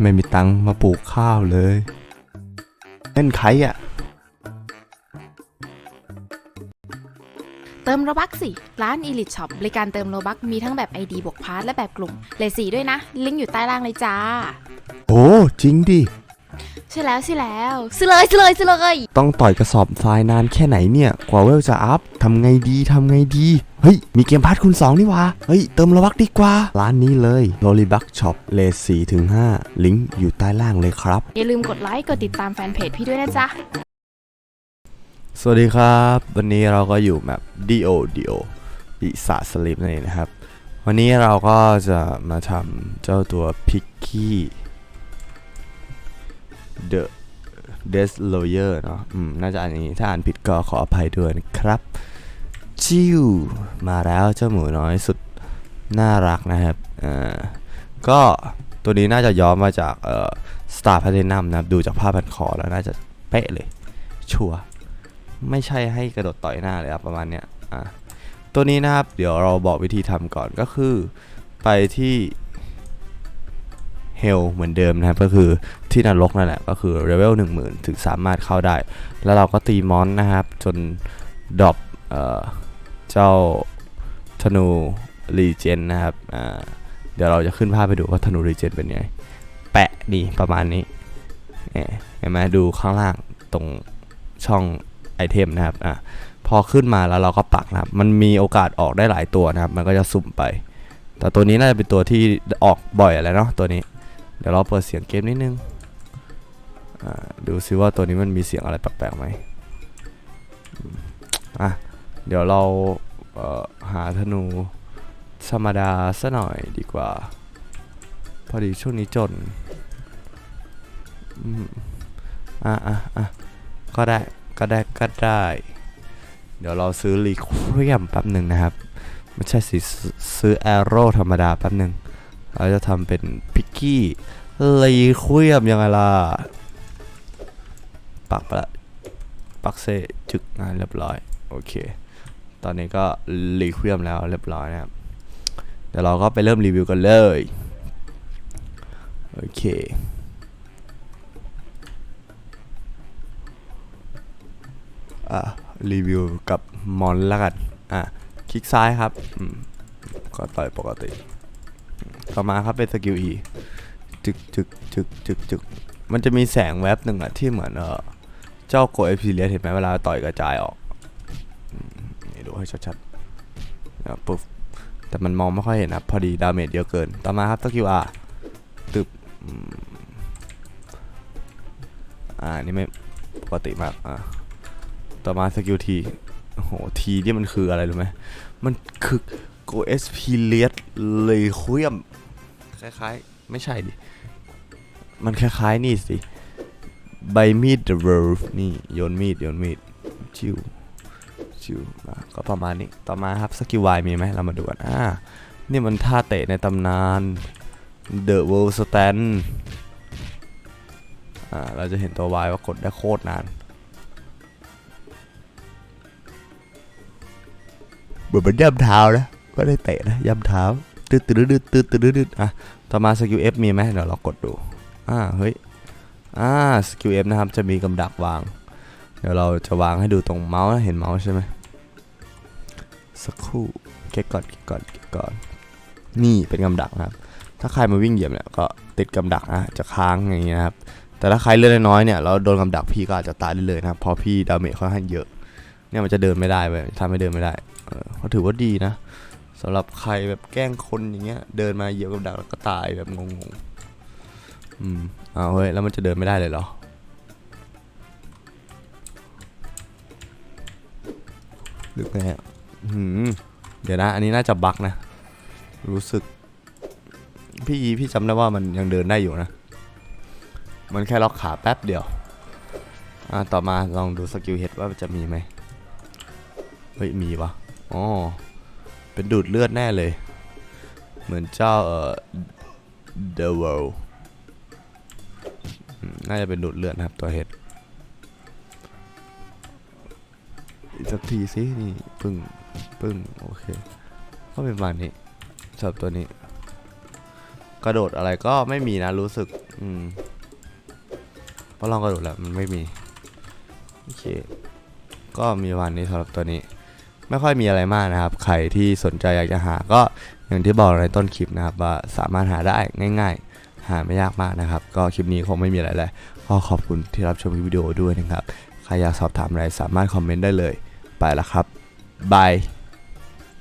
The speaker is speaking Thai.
ไม่มีตังค์มาปลูกข้าวเลยเล่นใครอะ เติมโลบักสิ ร้าน Elite Shop บริการเติมโลบักมีทั้งแบบ ID บวกพาร์ทและแบบกลุ่มเลทสีด้วยนะ ลิงก์อยู่ใต้ล่างเลยจ้า โอ้จริงดิ ใช่แล้วใช่แล้วซื้อเลยซื้อเลยซื้อเลยต้องต่อยกระสอบทรายนานแค่ไหนเนี่ยกว่าเวลจะอัพทำไงดีทำไงดีเฮ้ย มีเกมพาร์ทคูณ2นี่หวะเฮ้ย เติมระวักดีกว่า ร้านนี้เลย l o l i b u c Shop เลท4ถึง5ลิงก์อยู่ใต้ล่างเลยครับ อย่าลืมกดไลค์ กดติดตามแฟนเพจพี่ด้วยนะจ๊ะ สวัสดีครับ วันนี้เราก็อยู่แบบ DO DO อิสาสลิปนั่นเองนะครับ วันนี้เราก็จะมาทำเจ้าตัว Picky The Destroyer เนาะอืมน่าจะอ่านอย่างนี้ ถ้าอ่านผิดก็ขออภัยด้วยนะครับ ชิวมาแล้วเจ้าหมูน้อยสุดน่ารักนะครับอ่าก็ตัวนี้น่าจะย้อมมาจากเอ่อ Star Platinum นะครับ ดูจากผ้าพันคอแล้วน่าจะเป๊ะเลย ชัวร์ไม่ใช่ให้กระโดดต่อยหน้าเลยครับประมาณเนี้ยอะตัวนี้นะครับ เดี๋ยวเราบอกวิธีทำก่อนก็คือ ไปที่ Hell เหมือนเดิมนะครับก็คือที่นรกนั่นแหละก็คือเลเวล10,000 ถึงสามารถเข้าได้ แล้วเราก็ตีมอนนะครับ จนดรอปเจ้าธนูรีเจนนะครับเดี๋ยวเราจะขึ้นภาพไปดูว่าธนูรีเจนเป็นยังไง แปะนี่ประมาณนี้เห็นไหมดูข้างล่างตรงช่องไอเทมนะครับอะพอขึ้นมาแล้วเราก็ปักนะครับ มันมีโอกาสออกได้หลายตัวนะครับ มันก็จะสุ่มไป แต่ตัวนี้น่าจะเป็นตัวที่ออกบ่อยอะไรเนาะตัวนี้ เดี๋ยวเราเปิดเสียงเกมนิดนึงดูซิว่าตัวนี้มันมีเสียงอะไรแปลกๆไหมอะ เดี๋ยวเราเหาธนูธรรมดาซะหน่อยดีกว่า พอดีช่วงนี้จนอะอะอะก็ได้ก็ได้ก็ได้ เดี๋ยวเราซื้อรีควียมแป๊บหนึ่งนะครับ ไม่ใช่สิซซื้อแอโร่ธรรมดาแป๊บหนึ่ง เราจะทำเป็นพิกกี้รีควียมยังไงล่ะ ปักไปละ ปักเซจึกงานเรียบร้อย โอเค ตอนนี้ก็รีควียมแล้วเรียบร้อยนะครับ เดี๋ยวเราก็ไปเริ่มรีวิวกันเลย โอเคอะรีวิวกับมอนแล้วกัน อะ คลิกซ้ายครับอืมก็ต่อยปกติ ต่อมาครับเป็นสกิล E จึกจึกจึกจึกจึกมันจะมีแสงแวบหนึ่งอะที่เหมือนเออเจ้าโกเอพีเลียเห็นไหมเวลาต่อยกระจายออกนี่ดูให้ชัดๆนะปุ๊บแต่มันมองไม่ค่อยเห็นนะพอดีดาเมจเยอะเกิน ต่อมาครับสกิล R ตึบอ่านี่ไม่ปกติมากอ่าต่อมาสกิลทีโอ้โหทีนี่มันคืออะไรรู้ไหมมันคือโกเอสพีเลียสเลยคุยม คล้ายๆ ไม่ใช่ดิ มันคล้ายๆนี่สิ ใบมีด the wolf นี่โยนมีดโยนมีดชิวชิวอะก็ประมาณนี้ ต่อมาครับสกิล Y มีไหมเรามาดูกันอ่านี่มันท่าเตะในตำนาน The World Stand อ่า เราจะเห็นตัว Y ว่ากดได้โคตรนานเหมือนมันย่ำเท้านะไม่ได้เตะนะย่ำเท้า ตืดตืดตืดตืดตืดตืดอะต่อมาสกิล F มีไหมเดี๋ยวเรากดดูอ่าเฮ้ยอ่าสกิล F นะครับจะมีกำดักวาง เดี๋ยวเราจะวางให้ดูตรงเมาส์เห็นเมาส์ใช่ไหมสักครู่เก็กก่อนเก็กก่อนเก็กก่อนนี่เป็นกำดักนะครับ ถ้าใครมาวิ่งเหยียบเนี่ยก็ติดกำดักนะจะค้างอย่างนี้นะครับแต่ถ้าใครเลือดน้อยเนี่ยเราโดนกำดักพี่ก็อาจจะตายได้เลยนะครับเพราะพี่ดาเมจค่อนข้างเยอะเนี่ยมันจะเดินไม่ได้เว้ยทำให้เดินไม่ได้เออเขาถือว่าดีนะ สำหรับใครแบบแกล้งคนอย่างเงี้ย เดินมาเหยียบกับดักแล้วก็ตายแบบงงๆ อืมเอาเฮ้ย แล้วมันจะเดินไม่ได้เลยเหรอ ลึกไงอะหืมเดี๋ยวนะ อันนี้น่าจะบั๊กนะ รู้สึก พี่ยีพี่จำได้ว่ามันยังเดินได้อยู่นะ มันแค่ล็อกขาแป๊บเดียว อ่า ต่อมาลองดูสกิลเฮดว่าจะมีไหม เฮ้ย มีวะอ๋อ เป็นดูดเลือดแน่เลย เหมือนเจ้าเอ่อ The World น่าจะเป็นดูดเลือดนะครับตัวเห็ดอีกสักทีสินี่ปึ้งปึ้งโอเค ก็เป็นประมาณนี้สำหรับตัวนี้ กระโดดอะไรก็ไม่มีนะรู้สึก อืมพราลองกระโดดแล้วมันไม่มี โอเค ก็มีวันนี้สำหรับตัวนี้ ไม่ค่อยมีอะไรมากนะครับ ใครที่สนใจอยากจะหาก็อย่างที่บอกในต้นคลิปนะครับว่าสามารถหาได้ง่าย ๆ หาไม่ยากมากนะครับ ก็คลิปนี้คงไม่มีอะไรแล้วก็ขอบคุณที่รับชมคลิปวิดีโอด้วยนะครับ ใครอยากสอบถามอะไรสามารถคอมเมนต์ได้เลย ไปละครับบาย